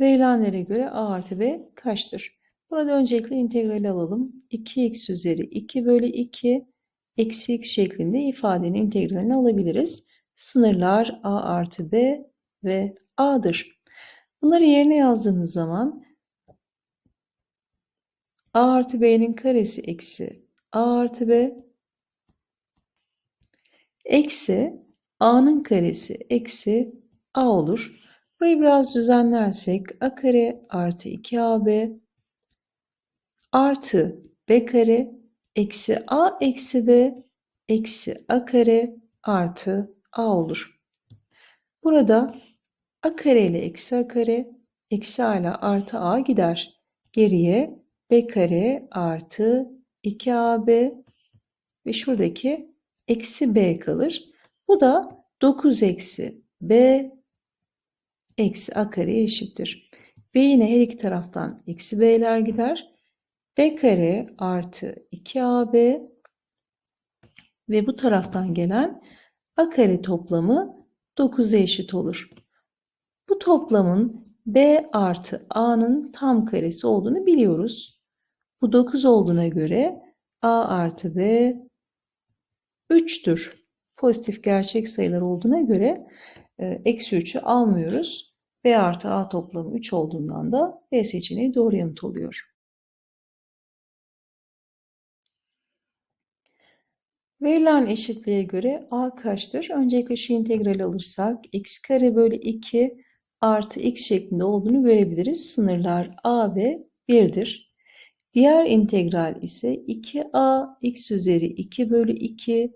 Verilenlere göre a artı b kaçtır? Burada öncelikle integrali alalım. 2x üzeri 2 bölü 2 eksi x şeklinde ifadenin integralini alabiliriz. Sınırlar a artı b ve a'dır. Bunları yerine yazdığımız zaman a artı b'nin karesi eksi a artı b eksi a'nın karesi eksi a olur. Burayı biraz düzenlersek a kare artı 2ab artı b kare eksi a eksi b eksi a kare artı a olur. Burada a kare ile eksi a kare eksi a ile artı a gider. Geriye b kare artı 2ab ve şuradaki eksi b kalır. Bu da 9 eksi b eksi a kareye eşittir. Ve yine her iki taraftan eksi b'ler gider. b kare artı 2ab ve bu taraftan gelen a kare toplamı 9'a eşit olur. Bu toplamın b artı a'nın tam karesi olduğunu biliyoruz. Bu 9 olduğuna göre a artı b 3'tür. Pozitif gerçek sayılar olduğuna göre e, eksi 3'ü almıyoruz. B artı A toplamı 3 olduğundan da B seçeneği doğru yanıt oluyor. Verilen eşitliğe göre A kaçtır? Öncelikle şu integrali alırsak x kare bölü 2 artı x şeklinde olduğunu görebiliriz. Sınırlar A ve 1'dir. Diğer integral ise 2a x üzeri 2 bölü 2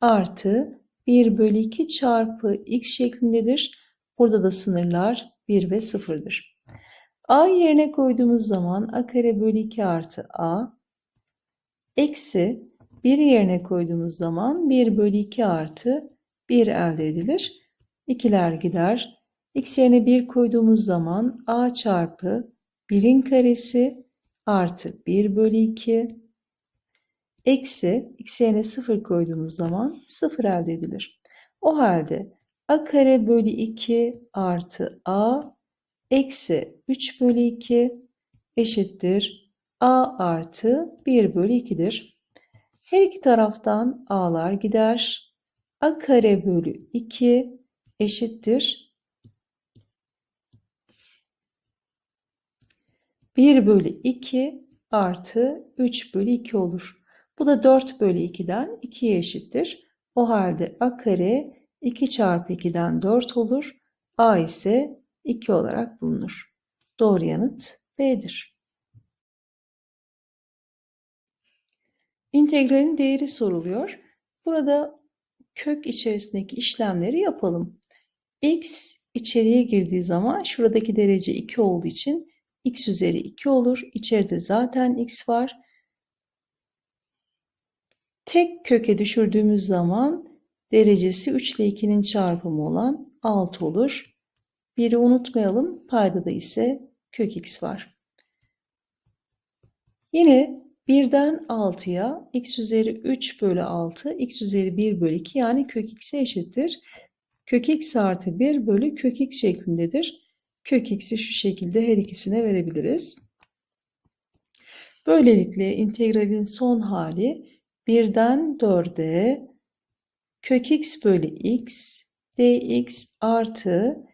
artı 1 bölü 2 çarpı x şeklindedir. Burada da sınırlar 1 ve 0'dır. a yerine koyduğumuz zaman a kare bölü 2 artı a eksi 1 yerine koyduğumuz zaman 1 bölü 2 artı 1 elde edilir. 2'ler gider. x yerine 1 koyduğumuz zaman a çarpı 1'in karesi artı 1 bölü 2 eksi x yerine 0 koyduğumuz zaman 0 elde edilir. O halde a kare bölü 2 artı a eksi 3 bölü 2 eşittir a artı 1 bölü 2'dir. Her iki taraftan a'lar gider. a kare bölü 2 eşittir 1 bölü 2 artı 3 bölü 2 olur. Bu da 4 bölü 2'den 2'ye eşittir. O halde a kare 2 çarpı 2'den 4 olur. a ise 2 olarak bulunur. Doğru yanıt B'dir. İntegralin değeri soruluyor. Burada kök içerisindeki işlemleri yapalım. x içeriye girdiği zaman şuradaki derece 2 olduğu için x üzeri 2 olur. İçeride zaten x var. Tek köke düşürdüğümüz zaman derecesi 3 ile 2'nin çarpımı olan 6 olur. 1'i unutmayalım. Paydada ise kök x var. Yine 1'den 6'ya x üzeri 3 bölü 6, x üzeri 1 bölü 2 yani kök x'e eşittir. Kök x artı 1 bölü kök x şeklindedir. Kök x'i şu şekilde her ikisine verebiliriz. Böylelikle integralin son hali 1'den 4'e kök x bölü x dx artı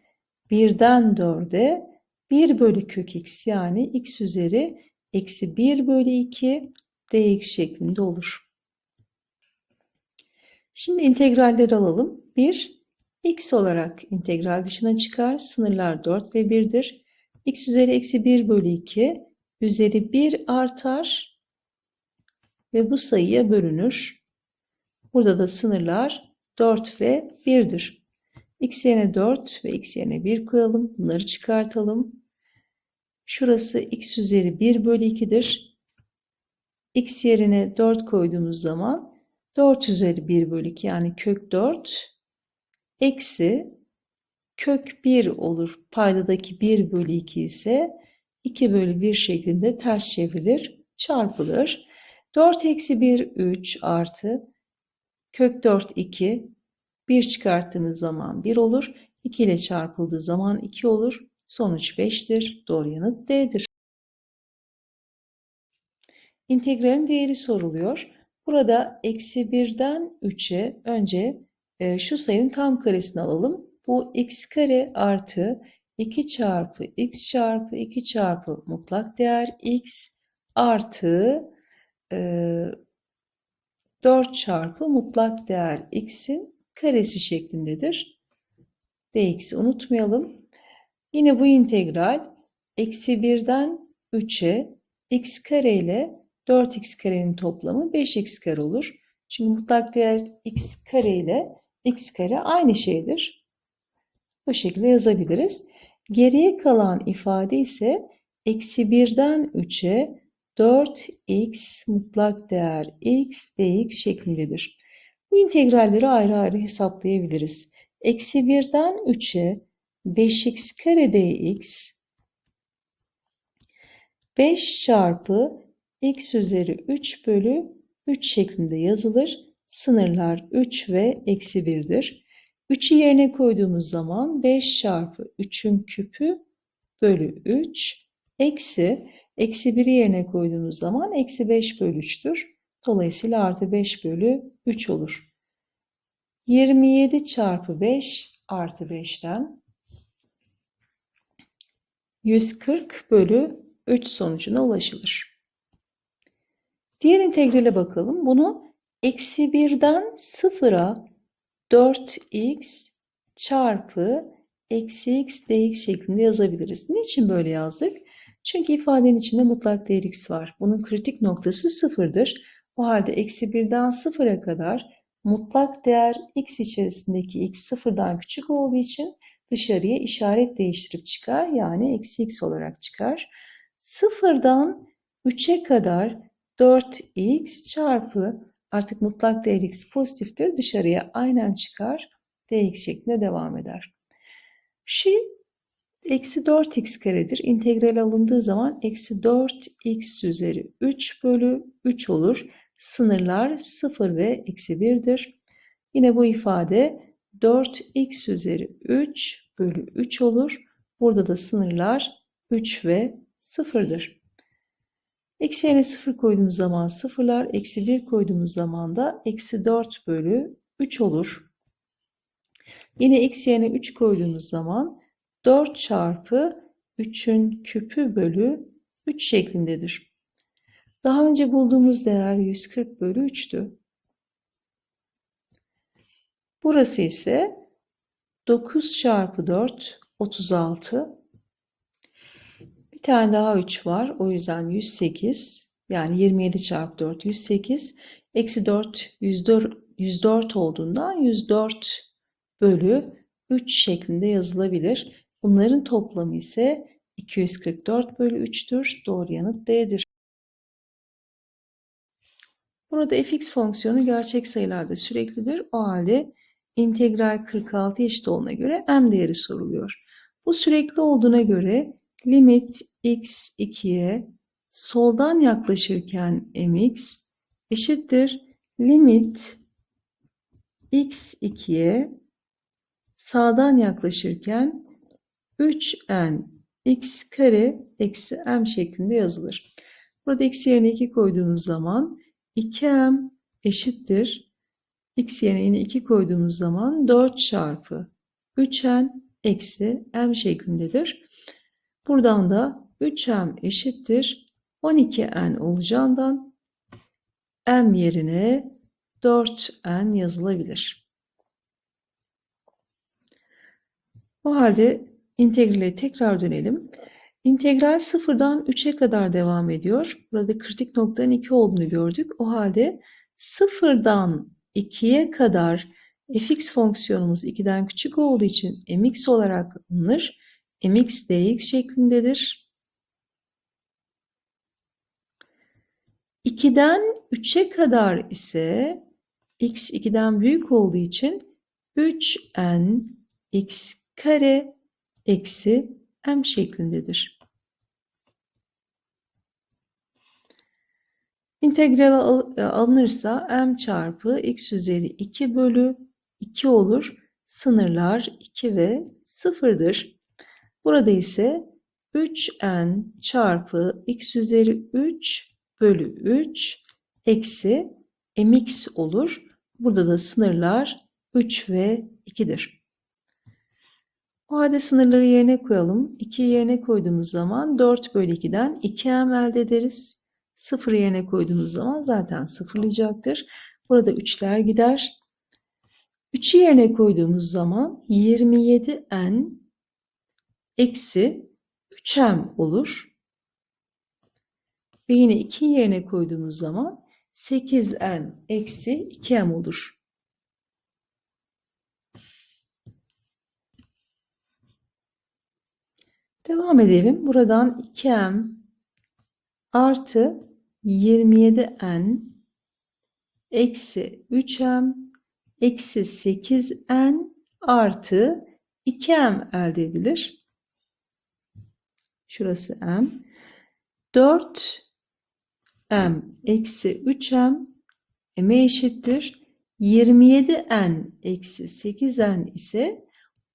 1'den 4'e 1 bölü kök x yani x üzeri eksi 1 bölü 2 dx şeklinde olur. Şimdi integralleri alalım. 1 x olarak integral dışına çıkar. Sınırlar 4 ve 1'dir. x üzeri eksi 1 bölü 2 üzeri 1 artar ve bu sayıya bölünür. Burada da sınırlar 4 ve 1'dir. x yerine 4 ve x yerine 1 koyalım. Bunları çıkartalım. Şurası x üzeri 1 bölü 2'dir. x yerine 4 koyduğumuz zaman 4 üzeri 1 bölü 2 yani kök 4 eksi kök 1 olur. Paydadaki 1 bölü 2 ise 2 bölü 1 şeklinde ters çevrilir, çarpılır. 4 eksi 1 3 artı kök 4 2 1 çıkarttığınız zaman 1 olur. 2 ile çarpıldığı zaman 2 olur. Sonuç 5'tir. Doğru yanıt D'dir. İntegralin değeri soruluyor. Burada eksi 1'den 3'e önce e, şu sayının tam karesini alalım. Bu x kare artı 2 çarpı x çarpı 2 çarpı mutlak değer x artı e, 4 çarpı mutlak değer x'in karesi şeklindedir. dx'i unutmayalım. Yine bu integral eksi 1'den 3'e x kare ile 4x karenin toplamı 5x kare olur. Çünkü mutlak değer x kare ile x kare aynı şeydir. Bu şekilde yazabiliriz. Geriye kalan ifade ise eksi 1'den 3'e 4x mutlak değer x dx şeklindedir. Bu integralleri ayrı ayrı hesaplayabiliriz. Eksi 1'den 3'e 5x kare dx 5 çarpı x üzeri 3 bölü 3 şeklinde yazılır. Sınırlar 3 ve eksi 1'dir. 3'ü yerine koyduğumuz zaman 5 çarpı 3'ün küpü bölü 3 eksi eksi 1'i yerine koyduğumuz zaman eksi 5 bölü 3'tür. Dolayısıyla artı 5 bölü 3 olur. 27 çarpı 5 artı 5'ten 140 bölü 3 sonucuna ulaşılır. Diğer integrale bakalım. Bunu eksi 1'den 0'a 4x çarpı eksi x dx şeklinde yazabiliriz. Niçin böyle yazdık? Çünkü ifadenin içinde mutlak değer x var. Bunun kritik noktası sıfırdır. O halde eksi 1'den 0'a kadar mutlak değer x içerisindeki x sıfırdan küçük olduğu için dışarıya işaret değiştirip çıkar. Yani eksi x olarak çıkar. Sıfırdan 3'e kadar 4x çarpı artık mutlak değer x pozitiftir. Dışarıya aynen çıkar. dx şeklinde devam eder. Şu eksi 4x karedir. İntegral alındığı zaman eksi 4x üzeri 3 bölü 3 olur. Sınırlar 0 ve eksi 1'dir. Yine bu ifade 4x üzeri 3 bölü 3 olur. Burada da sınırlar 3 ve 0'dır. Eksi yerine 0 koyduğumuz zaman sıfırlar, eksi 1 koyduğumuz zaman da eksi 4 bölü 3 olur. Yine x yerine 3 koyduğumuz zaman 4 çarpı 3'ün küpü bölü 3 şeklindedir. Daha önce bulduğumuz değer 140 bölü 3'tü. Burası ise 9 çarpı 4 36. Bir tane daha 3 var. O yüzden 108. Yani 27 çarpı 4 108. Eksi 4 104, 104 olduğundan 104 bölü 3 şeklinde yazılabilir. Bunların toplamı ise 244 bölü 3'tür. Doğru yanıt D'dir. Burada fx fonksiyonu gerçek sayılarda süreklidir. O halde integral 46 eşit olduğuna göre m değeri soruluyor. Bu sürekli olduğuna göre limit x 2'ye soldan yaklaşırken mx eşittir limit x 2'ye sağdan yaklaşırken 3n x kare eksi m şeklinde yazılır. Burada x yerine 2 koyduğumuz zaman 2m eşittir. x yerine yine 2 koyduğumuz zaman 4 çarpı 3n eksi m şeklindedir. Buradan da 3m eşittir 12n olacağından m yerine 4n yazılabilir. O halde integrale tekrar dönelim. İntegral sıfırdan 3'e kadar devam ediyor. Burada kritik noktanın 2 olduğunu gördük. O halde sıfırdan 2'ye kadar fx fonksiyonumuz 2'den küçük olduğu için mx olarak alınır. mx dx şeklindedir. 2'den 3'e kadar ise x 2'den büyük olduğu için 3n x kare eksi m şeklindedir. İntegral e, alınırsa m çarpı x üzeri 2 bölü 2 olur. Sınırlar 2 ve 0'dır. Burada ise 3n çarpı x üzeri 3 bölü 3 eksi mx olur. Burada da sınırlar 3 ve 2'dir. O halde sınırları yerine koyalım. 2'yi yerine koyduğumuz zaman 4 bölü 2'den 2m elde ederiz. 0 yerine koyduğumuz zaman zaten sıfırlayacaktır. Burada 3'ler gider. 3'ü yerine koyduğumuz zaman 27n eksi 3m olur. Ve yine 2 yerine koyduğumuz zaman 8n eksi 2m olur. Devam edelim. Buradan 2m artı 27n eksi 3m eksi 8n artı 2m elde edilir. Şurası m. 4m eksi 3m m'e eşittir. 27n eksi 8n ise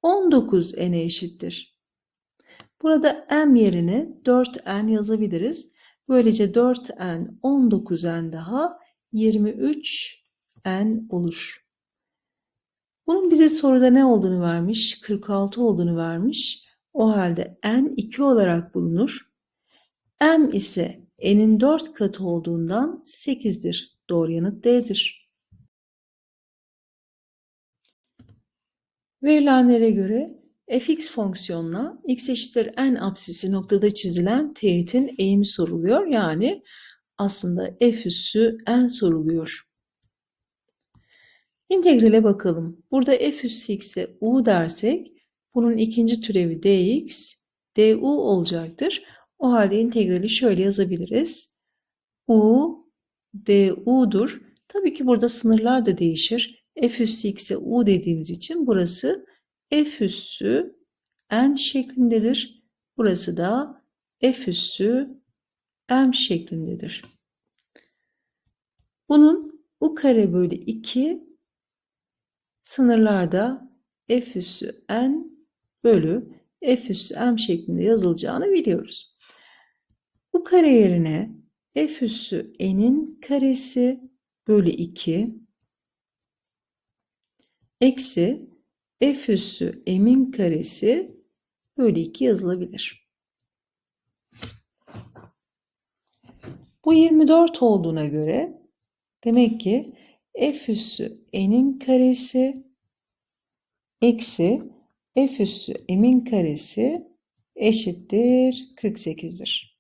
19n'e eşittir. Burada m yerine 4n yazabiliriz. Böylece 4n 19n daha 23n olur. Bunun bize soruda ne olduğunu vermiş? 46 olduğunu vermiş. O halde n 2 olarak bulunur. m ise n'in 4 katı olduğundan 8'dir. Doğru yanıt D'dir. Verilenlere göre fx fonksiyonuna x eşittir n apsisi noktada çizilen teğetin eğimi soruluyor. Yani aslında f üssü n soruluyor. İntegrale bakalım. Burada f üssü x'e u dersek bunun ikinci türevi dx, du olacaktır. O halde integrali şöyle yazabiliriz. u du'dur. Tabii ki burada sınırlar da değişir. f üssü x'e u dediğimiz için burası f üssü n şeklindedir. Burası da f üssü m şeklindedir. Bunun u kare bölü 2 sınırlarda f üssü n bölü f üssü m şeklinde yazılacağını biliyoruz. Bu kare yerine f üssü n'in karesi bölü 2 eksi f üssü m'in karesi bölü 2 yazılabilir. Bu 24 olduğuna göre demek ki f üssü n'in karesi eksi f üssü m'in karesi eşittir 48'dir.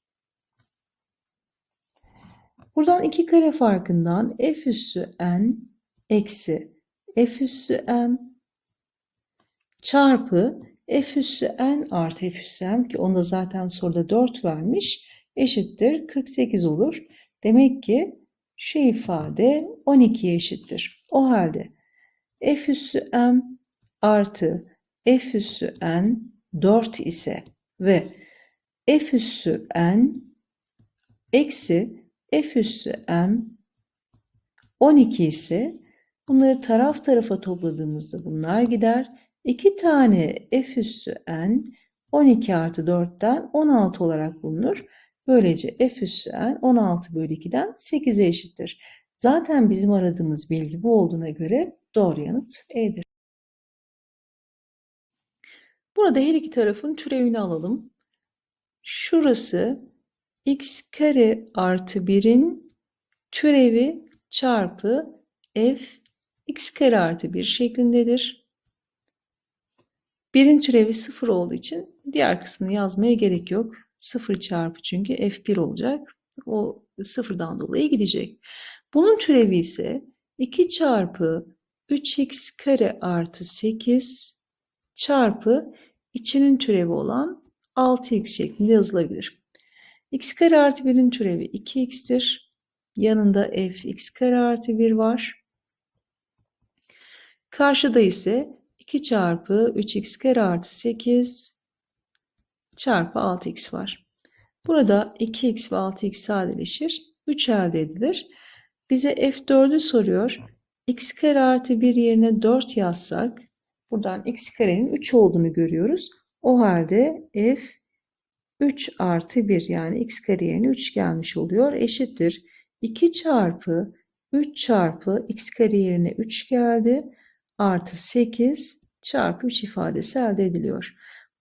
Buradan iki kare farkından f üssü n eksi f üssü m çarpı f üssü n artı f üssü m ki onda zaten soruda 4 vermiş eşittir 48 olur. Demek ki şu ifade 12'ye eşittir. O halde f üssü m artı f üssü n 4 ise ve f üssü n eksi f üssü m 12 ise bunları taraf tarafa topladığımızda bunlar gider. 2 tane f üssü n 12 artı 4'ten 16 olarak bulunur. Böylece f üssü n 16 bölü 2'den 8'e eşittir. Zaten bizim aradığımız bilgi bu olduğuna göre doğru yanıt E'dir. Burada her iki tarafın türevini alalım. Şurası x kare artı 1'in türevi çarpı f x kare artı 1 şeklindedir. 1'in türevi 0 olduğu için diğer kısmını yazmaya gerek yok. 0 çarpı çünkü f1 olacak. O sıfırdan dolayı gidecek. Bunun türevi ise 2 çarpı 3x kare artı 8 çarpı içinin türevi olan 6x şeklinde yazılabilir. x kare artı 1'in türevi 2x'tir. Yanında f x kare artı 1 var. Karşıda ise 2 çarpı 3x kare artı 8 çarpı 6x var. Burada 2x ve 6x sadeleşir. 3 elde edilir. Bize f4'ü soruyor. x kare artı 1 yerine 4 yazsak buradan x karenin 3 olduğunu görüyoruz. O halde f 3 artı 1 yani x kare yerine 3 gelmiş oluyor. Eşittir. 2 çarpı 3 çarpı x kare yerine 3 geldi. Artı 8 çarpı 3 ifadesi elde ediliyor.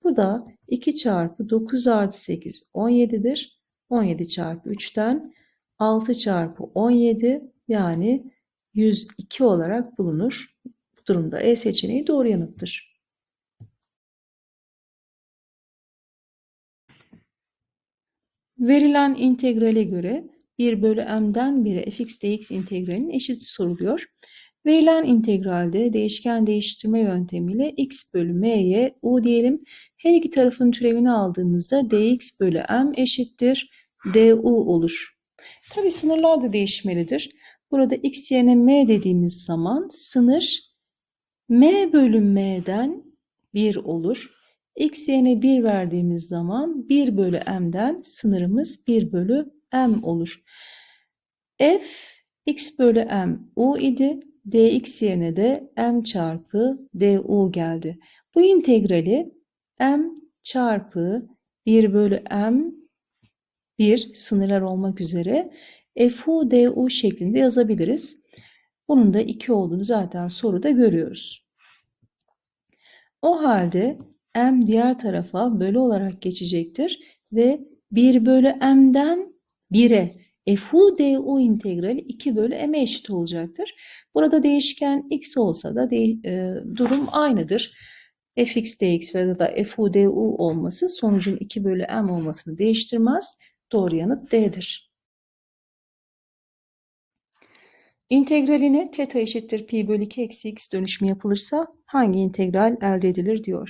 Bu da 2 çarpı 9 artı 8 17'dir. 17 çarpı 3'ten 6 çarpı 17 yani 102 olarak bulunur. Bu durumda E seçeneği doğru yanıttır. Verilen integrale göre 1 bölü m'den 1'e fx dx integralinin eşiti soruluyor. Verilen integralde değişken değiştirme yöntemiyle x bölü m'ye u diyelim. Her iki tarafın türevini aldığımızda dx bölü m eşittir du olur. Tabi sınırlar da değişmelidir. Burada x yerine m dediğimiz zaman sınır m bölü m'den 1 olur. x yerine 1 verdiğimiz zaman 1 bölü m'den sınırımız 1 bölü m olur. f x bölü m u idi. Dx yerine de m çarpı du geldi. Bu integrali m çarpı 1 bölü m 1 sınırlar olmak üzere fu du şeklinde yazabiliriz. Bunun da 2 olduğunu zaten soruda görüyoruz. O halde m diğer tarafa bölü olarak geçecektir ve 1 bölü m'den 1'e fu du integrali 2 bölü m'e eşit olacaktır. Burada değişken x olsa da de, e, durum aynıdır. fx dx ve da fu du olması sonucun 2 bölü m olmasını değiştirmez. Doğru yanıt D'dir. İntegraline teta eşittir pi bölü 2 eksi x dönüşümü yapılırsa hangi integral elde edilir diyor.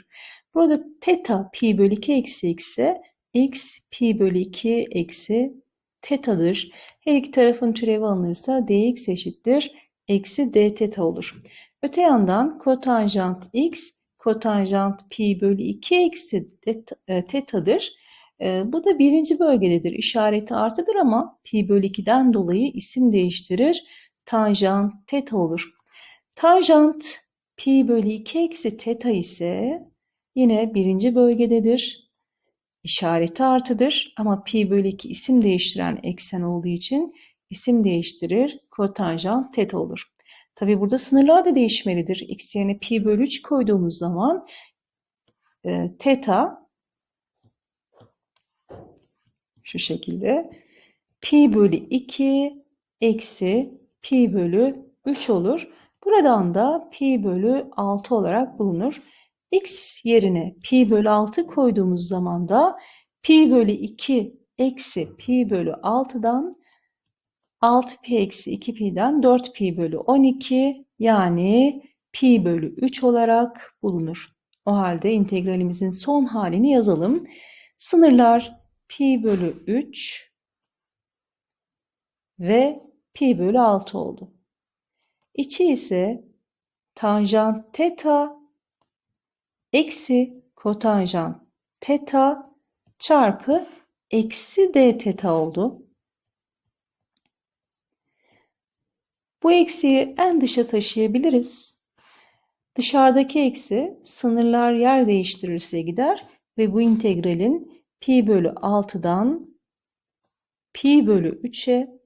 Burada teta pi bölü 2 eksi x ise x pi bölü 2 eksi tetadır. Her iki tarafın türevi alınırsa dx eşittir eksi d teta olur. Öte yandan kotanjant x kotanjant pi bölü 2 eksi e, tetadır. E, bu da birinci bölgededir. İşareti artıdır ama pi bölü 2'den dolayı isim değiştirir. Tanjant teta olur. Tanjant pi bölü 2 eksi teta ise yine birinci bölgededir. İşareti artıdır ama pi bölü 2 isim değiştiren eksen olduğu için isim değiştirir. Kotanjant teta olur. Tabi burada sınırlar da değişmelidir. X yerine pi bölü 3 koyduğumuz zaman e, teta şu şekilde pi bölü 2 eksi pi bölü 3 olur. Buradan da pi bölü 6 olarak bulunur. X yerine pi bölü 6 koyduğumuz zaman da pi bölü 2 eksi pi bölü 6'dan 6 pi eksi 2 pi'den 4 pi bölü 12 yani pi bölü 3 olarak bulunur. O halde integralimizin son halini yazalım. Sınırlar pi bölü 3 ve pi bölü 6 oldu. İçi ise tanjant teta eksi kotanjant teta çarpı eksi d teta oldu. Bu eksiyi en dışa taşıyabiliriz. Dışarıdaki eksi sınırlar yer değiştirirse gider ve bu integralin pi bölü 6'dan pi bölü 3'e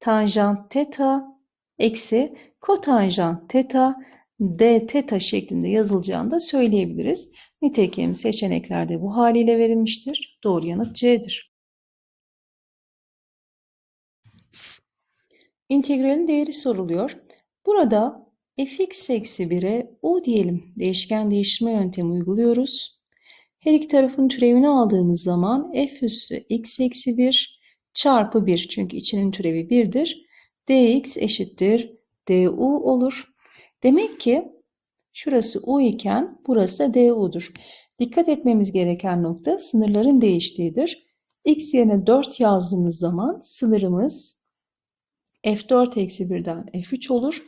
tanjant teta eksi kotanjant teta d teta şeklinde yazılacağını da söyleyebiliriz. Nitekim seçeneklerde bu haliyle verilmiştir. Doğru yanıt C'dir. İntegralin değeri soruluyor. Burada fx eksi 1'e u diyelim değişken değiştirme yöntemi uyguluyoruz. Her iki tarafın türevini aldığımız zaman f üssü x eksi 1 çarpı 1 çünkü içinin türevi 1'dir. dx eşittir du olur. Demek ki şurası u iken burası du'dur. Dikkat etmemiz gereken nokta sınırların değiştiğidir. x yerine 4 yazdığımız zaman sınırımız f4 eksi 1'den f3 olur.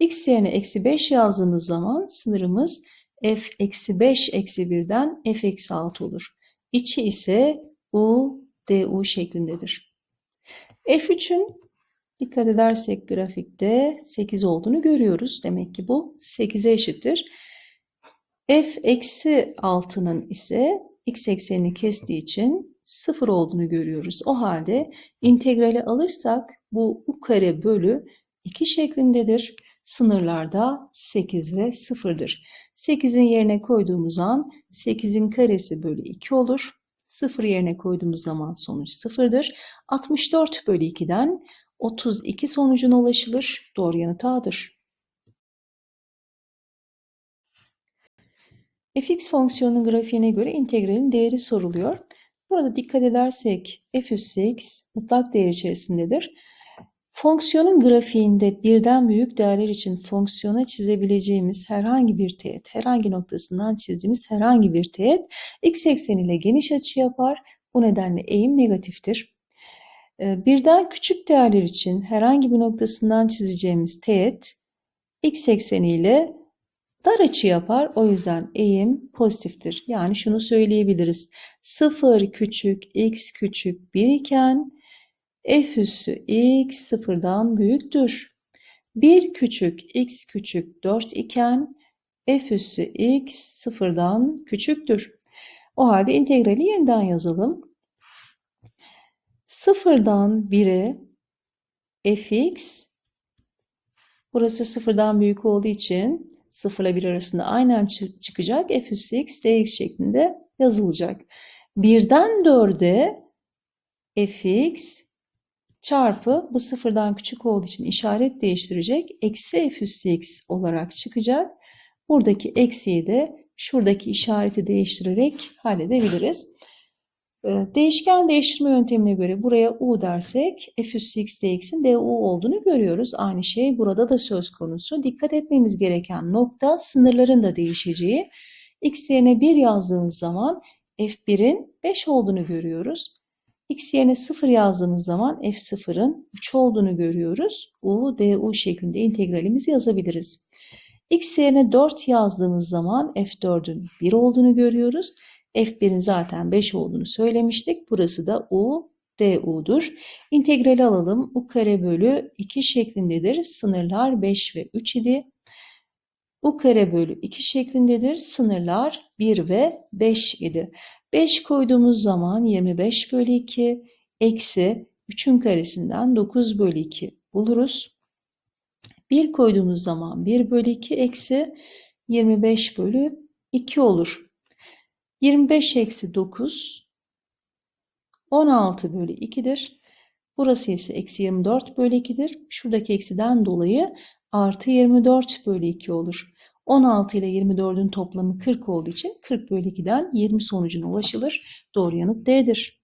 x yerine eksi 5 yazdığımız zaman sınırımız f eksi 5 eksi 1'den f eksi 6 olur. İçi ise u du şeklindedir. F3'ün dikkat edersek grafikte 8 olduğunu görüyoruz. Demek ki bu 8'e eşittir. f eksi 6'nın ise x eksenini kestiği için 0 olduğunu görüyoruz. O halde integrali alırsak bu u kare bölü 2 şeklindedir. Sınırlarda 8 ve 0'dır. 8'in yerine koyduğumuz an 8'in karesi bölü 2 olur. 0 yerine koyduğumuz zaman sonuç 0'dır. 64 bölü 2'den 32 sonucuna ulaşılır. Doğru yanıt A'dır. fx fonksiyonunun grafiğine göre integralin değeri soruluyor. Burada dikkat edersek f üssü x mutlak değer içerisindedir. Fonksiyonun grafiğinde birden büyük değerler için fonksiyona çizebileceğimiz herhangi bir teğet, herhangi noktasından çizdiğimiz herhangi bir teğet x ekseniyle geniş açı yapar. Bu nedenle eğim negatiftir. Ee, birden küçük değerler için herhangi bir noktasından çizeceğimiz teğet x ekseniyle dar açı yapar. O yüzden eğim pozitiftir. Yani şunu söyleyebiliriz. 0 küçük x küçük 1 iken f üssü x sıfırdan büyüktür. 1 küçük x küçük 4 iken f üssü x sıfırdan küçüktür. O halde integrali yeniden yazalım. Sıfırdan 1'e fx burası sıfırdan büyük olduğu için 0 ile 1 arasında aynen çıkacak. f üssü x dx şeklinde yazılacak. 1'den 4'e fx çarpı bu sıfırdan küçük olduğu için işaret değiştirecek. Eksi f üssü x olarak çıkacak. Buradaki eksiyi de şuradaki işareti değiştirerek halledebiliriz. Ee, değişken değiştirme yöntemine göre buraya u dersek f üssü x dx'in du olduğunu görüyoruz. Aynı şey burada da söz konusu. Dikkat etmemiz gereken nokta sınırların da değişeceği. x yerine 1 yazdığımız zaman f1'in 5 olduğunu görüyoruz. x yerine 0 yazdığımız zaman f0'ın 3 olduğunu görüyoruz. u, du şeklinde integralimizi yazabiliriz. x yerine 4 yazdığımız zaman f4'ün 1 olduğunu görüyoruz. F1'in zaten 5 olduğunu söylemiştik. Burası da u, du'dur. İntegrali alalım. u kare bölü 2 şeklindedir. Sınırlar 5 ve 3 idi. u kare bölü 2 şeklindedir. Sınırlar 1 ve 5 idi. 5 koyduğumuz zaman 25 bölü 2 eksi 3'ün karesinden 9 bölü 2 buluruz. 1 koyduğumuz zaman 1 bölü 2 eksi 25 bölü 2 olur. 25 eksi 9 16 bölü 2'dir. Burası ise eksi 24 bölü 2'dir. Şuradaki eksiden dolayı artı 24 bölü 2 olur. 16 ile 24'ün toplamı 40 olduğu için 40 bölü 2'den 20 sonucuna ulaşılır. Doğru yanıt D'dir.